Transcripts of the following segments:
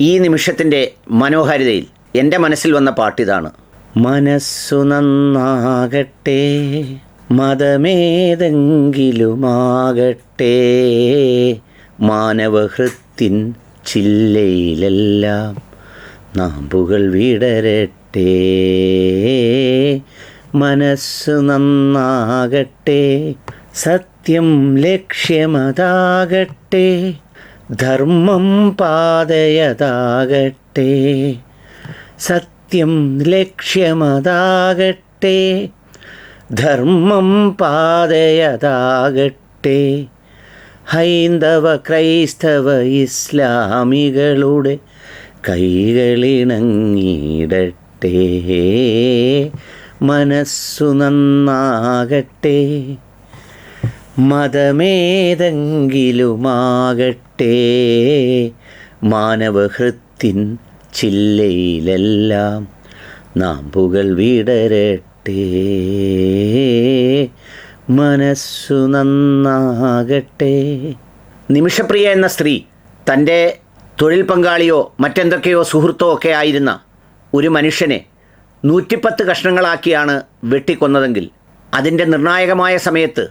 ഈ നിമിഷത്തിന്റെ മനോഹാരിതയിൽ എന്റെ മനസ്സിൽ വന്ന പാട്ടിതാണ്. മനസ്സു നന്നാകട്ടെ മതമേതെങ്കിലുമാകട്ടെ മാനവഹൃത്തിൻ ചില്ലയിലെല്ലാം നാമ്പുകൾ വിടരട്ടെ മനസ്സു നന്നാകട്ടെ സത്യം ലക്ഷ്യമതാകട്ടെ ധർമ്മം പാതയതാകട്ടെ സത്യം ലക്ഷ്യമതാകട്ടെ ധർമ്മം പാതയതാകട്ടെ ഹൈന്ദവ ക്രൈസ്തവ ഇസ്ലാമികളുടെ കൈകളിണങ്ങിയിടട്ടെ മനസ്സു നന്നാകട്ടെ മതമേതെങ്കിലുമാകട്ടെ മാനവഹൃത്തിൻ ചില്ലയിലെല്ലാം നാം പുകൾ വിടരട്ടെ. മനസ്സു നന്നാകട്ടെ. നിമിഷപ്രിയ എന്ന സ്ത്രീ തന്റെ തൊഴിൽ പങ്കാളിയോ മറ്റെന്തൊക്കെയോ സുഹൃത്തോ ഒക്കെ ആയിരുന്ന ഒരു മനുഷ്യനെ നൂറ്റിപ്പത്ത് കഷ്ണങ്ങളാക്കിയാണ് വെട്ടിക്കൊന്നതെങ്കിൽ അതിന്റെ നിർണായകമായ സമയത്ത്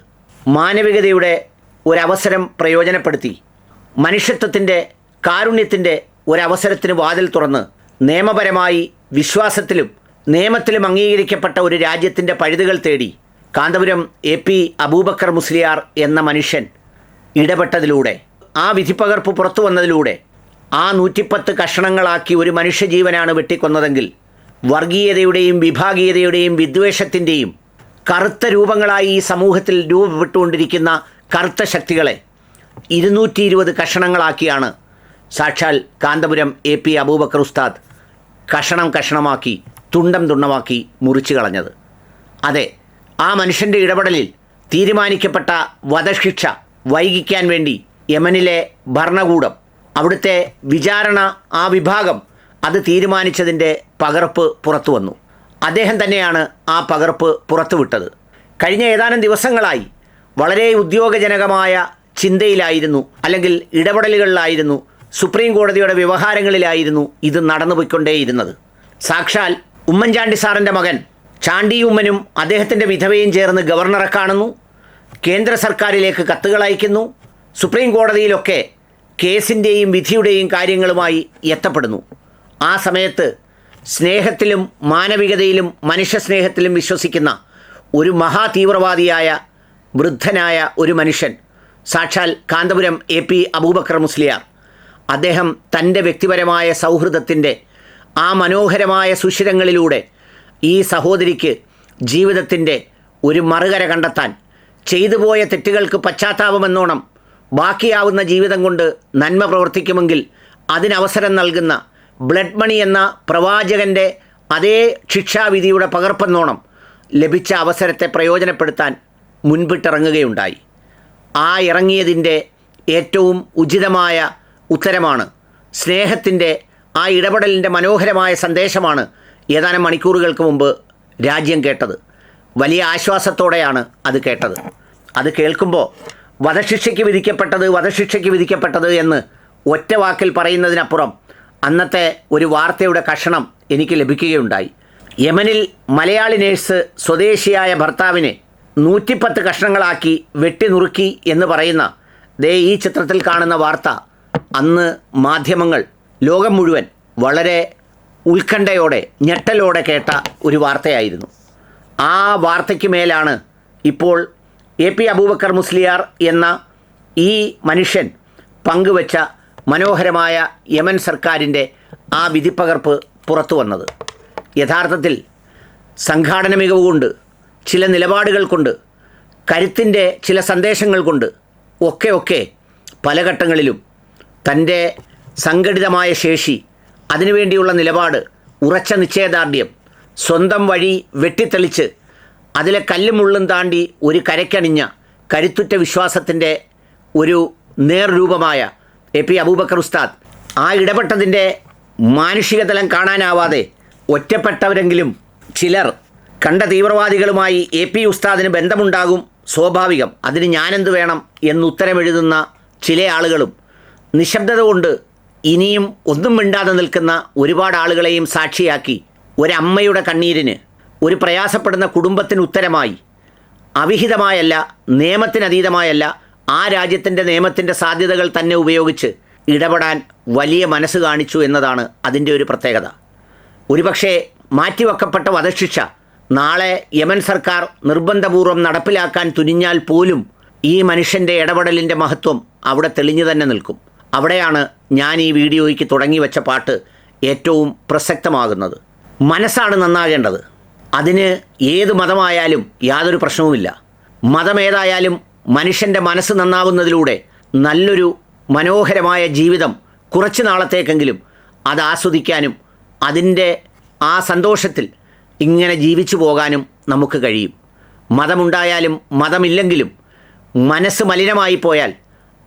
മാനവികതയുടെ ഒരവസരം പ്രയോജനപ്പെടുത്തി മനുഷ്യത്വത്തിന്റെ കാരുണ്യത്തിന്റെ ഒരവസരത്തിന് വാതിൽ തുറന്ന് നിയമപരമായി വിശ്വാസത്തിലും നിയമത്തിലും അംഗീകരിക്കപ്പെട്ട ഒരു രാജ്യത്തിന്റെ പഴുതുകൾ തേടി കാന്തപുരം എ പി അബൂബക്കർ മുസ്ലിയാർ എന്ന മനുഷ്യൻ ഇടപെട്ടതിലൂടെ ആ വിധിപ്പകർപ്പ് പുറത്തു വന്നതിലൂടെ ആ നൂറ്റിപ്പത്ത് കഷണങ്ങളാക്കി ഒരു മനുഷ്യജീവനാണ് വെട്ടിക്കൊന്നതെങ്കിൽ വർഗീയതയുടെയും വിഭാഗീയതയുടെയും വിദ്വേഷത്തിന്റെയും കറുത്ത രൂപങ്ങളായി ഈ സമൂഹത്തിൽ രൂപപ്പെട്ടുകൊണ്ടിരിക്കുന്ന കറുത്ത ശക്തികളെ ഇരുന്നൂറ്റി ഇരുപത് കഷണങ്ങളാക്കിയാണ്. സാക്ഷാൽ കാന്തപുരം എ പി അബൂബക്കർ ഉസ്താദ് കഷണം കഷണമാക്കി തുണ്ടം തുണ്ടമാക്കി മുറിച്ചു കളഞ്ഞത്. അതെ ആ മനുഷ്യന്റെ ഇടപെടലിൽ തീരുമാനിക്കപ്പെട്ട വധശിക്ഷ വൈകിക്കാൻ വേണ്ടി യമനിലെ ഭരണകൂടം അവിടുത്തെ വിചാരണ ആ വിഭാഗം അത് തീരുമാനിച്ചതിന്റെ പകർപ്പ് പുറത്തു വന്നു. അദ്ദേഹം തന്നെയാണ് ആ പകർപ്പ് പുറത്തുവിട്ടത്. കഴിഞ്ഞ ഏതാനും ദിവസങ്ങളായി വളരെ ഉദ്യോഗജനകമായ ചിന്തയിലായിരുന്നു അല്ലെങ്കിൽ ഇടപെടലുകളിലായിരുന്നു. സുപ്രീം കോടതിയുടെ വ്യവഹാരങ്ങളിലായിരുന്നു ഇത് നടന്നുപോയിക്കൊണ്ടേയിരുന്നത്. സാക്ഷാൽ ഉമ്മൻചാണ്ടി സാറിന്റെ മകൻ ചാണ്ടി ഉമ്മനും അദ്ദേഹത്തിന്റെ വിധവയും ചേർന്ന് ഗവർണറെ കാണുന്നു. കേന്ദ്ര സർക്കാരിലേക്ക് കത്തുകൾ അയക്കുന്നു. സുപ്രീം കോടതിയിലൊക്കെ കേസിന്റെയും വിധിയുടെയും കാര്യങ്ങളുമായി എത്തപ്പെടുന്നു. ആ സമയത്ത് സ്നേഹത്തിലും മാനവികതയിലും മനുഷ്യസ്നേഹത്തിലും വിശ്വസിക്കുന്ന ഒരു മഹാതീവ്രവാദിയായ വൃദ്ധനായ ഒരു മനുഷ്യൻ സാക്ഷാൽ കാന്തപുരം എ പി അബൂബക്കർ മുസ്ലിയാർ. അദ്ദേഹം തന്റെ വ്യക്തിപരമായ സൗഹൃദത്തിന്റെ ആ മനോഹരമായ സുഷിരങ്ങളിലൂടെ ഈ സഹോദരിക്ക് ജീവിതത്തിന്റെ ഒരു മറുകര കണ്ടെത്താൻ ചെയ്തുപോയ തെറ്റുകൾക്ക് പശ്ചാത്താപമെന്നോണം ബാക്കിയാവുന്ന ജീവിതം കൊണ്ട് നന്മ പ്രവർത്തിക്കുമെങ്കിൽ അതിനവസരം നൽകുന്ന ബ്ലഡ് മണി എന്ന പ്രവാചകന്റെ അതേ ശിക്ഷാവിധിയുടെ പകർപ്പെന്നോണം ലഭിച്ച അവസരത്തെ പ്രയോജനപ്പെടുത്താൻ മുൻപിട്ടിറങ്ങുകയുണ്ടായി. ആ ഇറങ്ങിയതിന്റെ ഏറ്റവും ഉചിതമായ ഉത്തരമാണ്. സ്നേഹത്തിന്റെ ആ ഇടപെടലിന്റെ മനോഹരമായ സന്ദേശമാണ് ഏതാനും മണിക്കൂറുകൾക്ക് മുമ്പ് രാജ്യം കേട്ടത്. വലിയ ആശ്വാസത്തോടെയാണ് അത് കേട്ടത്. അത് കേൾക്കുമ്പോൾ വധശിക്ഷയ്ക്ക് വിധിക്കപ്പെട്ടത് വധശിക്ഷയ്ക്ക് വിധിക്കപ്പെട്ടത് എന്ന് ഒറ്റ വാക്കിൽ പറയുന്നതിനപ്പുറം അന്നത്തെ ഒരു വാർത്തയുടെ കഷണം എനിക്ക് ലഭിക്കുകയുണ്ടായി. യമനിൽ മലയാളി നേഴ്സ് സ്വദേശിയായ ഭർത്താവിനെ നൂറ്റിപ്പത്ത് കഷ്ണങ്ങളാക്കി വെട്ടിനുറുക്കി എന്ന് പറയുന്ന ദേ ഈ ചിത്രത്തിൽ കാണുന്ന വാർത്ത അന്ന് മാധ്യമങ്ങൾ ലോകം മുഴുവൻ വളരെ ഉത്കണ്ഠയോടെ ഞെട്ടലോടെ കേട്ട ഒരു വാർത്തയായിരുന്നു. ആ വാർത്തയ്ക്ക് മേലാണ് ഇപ്പോൾ എ പി അബൂബക്കർ മുസ്ലിയാർ എന്ന ഈ മനുഷ്യൻ പങ്കുവച്ച മനോഹരമായ യമൻ സർക്കാരിന്റെ ആ വിധിപ്പകർപ്പ് പുറത്തു വന്നത് യഥാർത്ഥത്തിൽ സംഘാടന മികവ് കൊണ്ട് ചില നിലപാടുകൾ കൊണ്ട് കരുത്തിന്റെ ചില സന്ദേശങ്ങൾ കൊണ്ട് ഒക്കെ ഒക്കെ പല ഘട്ടങ്ങളിലും തന്റെ സംഘടിതമായ ശേഷി അതിനുവേണ്ടിയുള്ള നിലപാട് ഉറച്ച നിശ്ചയദാർഢ്യം സ്വന്തം വഴി വെട്ടിത്തെളിച്ച് അതിലെ കല്ലും മുള്ളും താണ്ടി ഒരു കരയ്ക്കണിഞ്ഞ കരുത്തുറ്റ വിശ്വാസത്തിന്റെ ഒരു നേർരൂപമായ എ പി അബൂബക്കർ ഉസ്താദ് ആ ഇടപെട്ടതിന്റെ മാനുഷികതലം കാണാനാവാതെ ഒറ്റപ്പെട്ടവരെങ്കിലും ചിലർ കണ്ട തീവ്രവാദികളുമായി എ പി ഉസ്താദിന് ബന്ധമുണ്ടാകും സ്വാഭാവികം. അതിന് ഞാനെന്ത് വേണം എന്നുത്തരമെഴുതുന്ന ചില ആളുകളും നിശബ്ദത കൊണ്ട് ഇനിയും ഒന്നും മിണ്ടാതെ നിൽക്കുന്ന ഒരുപാട് ആളുകളെയും സാക്ഷിയാക്കി ഒരമ്മയുടെ കണ്ണീരിന് ഒരു പ്രയാസപ്പെടുന്ന കുടുംബത്തിന് ഉത്തരമായി. അവിഹിതമായല്ല നിയമത്തിനതീതമായല്ല ആ രാജ്യത്തിന്റെ നിയമത്തിന്റെ സാധ്യതകൾ തന്നെ ഉപയോഗിച്ച് ഇടപെടാൻ വലിയ മനസ്സ് കാണിച്ചു എന്നതാണ് അതിന്റെ ഒരു പ്രത്യേകത. ഒരുപക്ഷെ മാറ്റിവെക്കപ്പെട്ട വധശിക്ഷ നാളെ യമൻ സർക്കാർ നിർബന്ധപൂർവം നടപ്പിലാക്കാൻ തുനിഞ്ഞാൽ പോലും ഈ മനുഷ്യന്റെ ഇടപെടലിന്റെ മഹത്വം അവിടെ തെളിഞ്ഞു തന്നെ നിൽക്കും. അവിടെയാണ് ഞാൻ ഈ വീഡിയോയ്ക്ക് തുടങ്ങി വെച്ച പാട്ട് ഏറ്റവും പ്രസക്തമാകുന്നത്. മനസ്സാണ് നന്നാകേണ്ടത്. അതിന് ഏത് മതമായാലും യാതൊരു പ്രശ്നവുമില്ല. മതമേതായാലും മനുഷ്യന്റെ മനസ്സ് നന്നാവുന്നതിലൂടെ നല്ലൊരു മനോഹരമായ ജീവിതം കുറച്ച് നാളത്തേക്കെങ്കിലും അത് ആസ്വദിക്കാനും അതിന്റെ ആ സന്തോഷത്തിൽ ഇങ്ങനെ ജീവിച്ചു പോകാനും നമുക്ക് കഴിയും. മതമുണ്ടായാലും മതമില്ലെങ്കിലും മനസ്സ് മലിനമായി പോയാൽ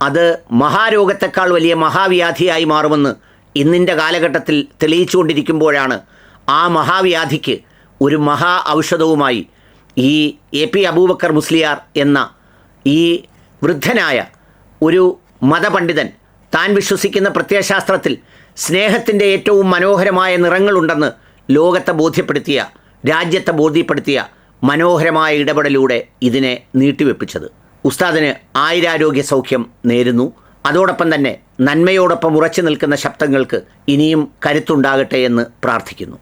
അത് മഹാരോഗത്തെക്കാൾ വലിയ മഹാവ്യാധിയായി മാറുമെന്ന് ഇന്നിന്റെ കാലഘട്ടത്തിൽ തെളിയിച്ചുകൊണ്ടിരിക്കുമ്പോഴാണ് ആ മഹാവ്യാധിക്ക് ഒരു മഹാ ഔഷധവുമായി ഈ എ പി അബൂബക്കർ മുസ്ലിയാർ എന്ന ഈ വൃദ്ധനായ ഒരു മതപണ്ഡിതൻ താൻ വിശ്വസിക്കുന്ന പ്രത്യയശാസ്ത്രത്തിൽ സ്നേഹത്തിന്റെ ഏറ്റവും മനോഹരമായ നിറങ്ങളുണ്ടെന്ന് ലോകത്തെ ബോധ്യപ്പെടുത്തിയ രാജ്യത്തെ ബോധ്യപ്പെടുത്തിയ മനോഹരമായ ഇടപെടലൂടെ ഇതിനെ നീട്ടിവെപ്പിച്ചത്. ഉസ്താദിന് ആയിരാരോഗ്യ സൗഖ്യം നേരുന്നു. അതോടൊപ്പം തന്നെ നന്മയോടൊപ്പം ഉറച്ചു നിൽക്കുന്ന ശബ്ദങ്ങൾക്ക് ഇനിയും കരുത്തുണ്ടാകട്ടെ എന്ന് പ്രാർത്ഥിക്കുന്നു.